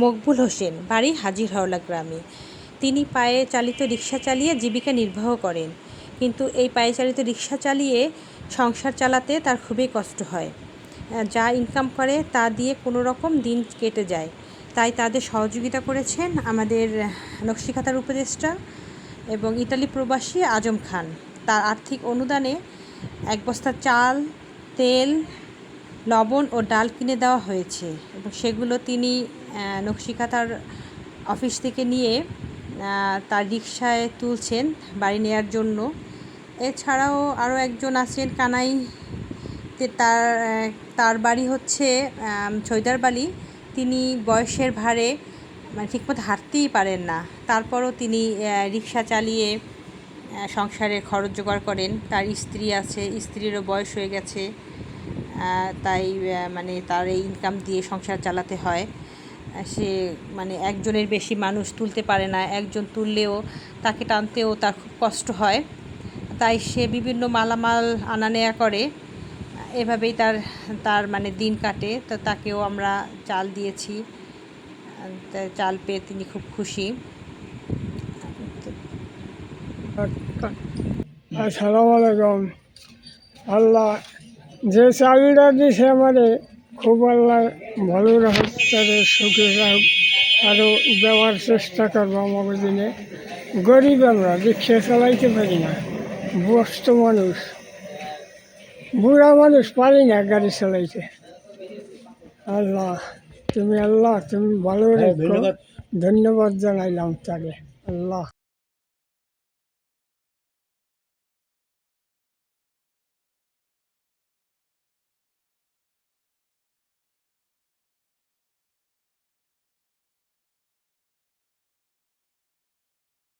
মকবুল হোসেন, বাড়ি হাজির হাওলা গ্রামে। তিনি পায়ে চালিত রিক্সা চালিয়ে জীবিকা নির্বাহ করেন। কিন্তু এই পায়ে চালিত রিক্সা চালিয়ে সংসার চালাতে তার খুবই কষ্ট হয়। যা ইনকাম করে তা দিয়ে কোনো রকম দিন কেটে যায়। তাই তাদের সহযোগিতা করেছেন আমাদের নকশিকাতার উপদেষ্টা এবং ইতালি প্রবাসী আজম খান। তার আর্থিক অনুদানে এক বস্তা চাল, তেল, লবণ ও ডাল কিনে দেওয়া হয়েছে এবং সেগুলো তিনি নকশিকাতার অফিস থেকে নিয়ে তার রিক্সায় তুলছেন বাড়ি নেওয়ার জন্য। এছাড়াও আরও একজন আছেন কানাই। তার তার বাড়ি হচ্ছে ছৈদারবালি তিনি বয়সের ভারে মানে ঠিকমতো হাঁটতেই পারেন না। তারপরও তিনি রিক্সা চালিয়ে সংসারে খরচ জোগাড় করেন। তার স্ত্রী আছে, স্ত্রীরও বয়স হয়ে গেছে। তাই মানে তার এই ইনকাম দিয়ে সংসার চালাতে হয়। সে মানে একজনের বেশি মানুষ তুলতে পারে না, একজন তুললেও তাকে টানতেও তার খুব কষ্ট হয়। তাই সে বিভিন্ন মালামাল আনা নেয়া করে। এভাবেই তার তার মানে দিন কাটে। তো তাকেও আমরা চাল দিয়েছি। চাল পেয়ে তিনি খুব খুশি। আসসালামু আলাইকুম। আল্লাহ যে চাবিটা দিছে আমাদের খুব আল্লাহ ভালো রাখুক তাদের সুখে রাখুক আরও দেওয়ার চেষ্টা করব আমাদের দিনে গরিব আমরা রিক্সা চালাইতে পারি না বস্ত মানুষ। বুড়া মানুষ পারি না গাড়ি চালাইতে। আল্লাহ তুমি আল্লাহ তুমি ভালো রেখো। ধন্যবাদ জানাইলাম তাকে। আল্লাহ।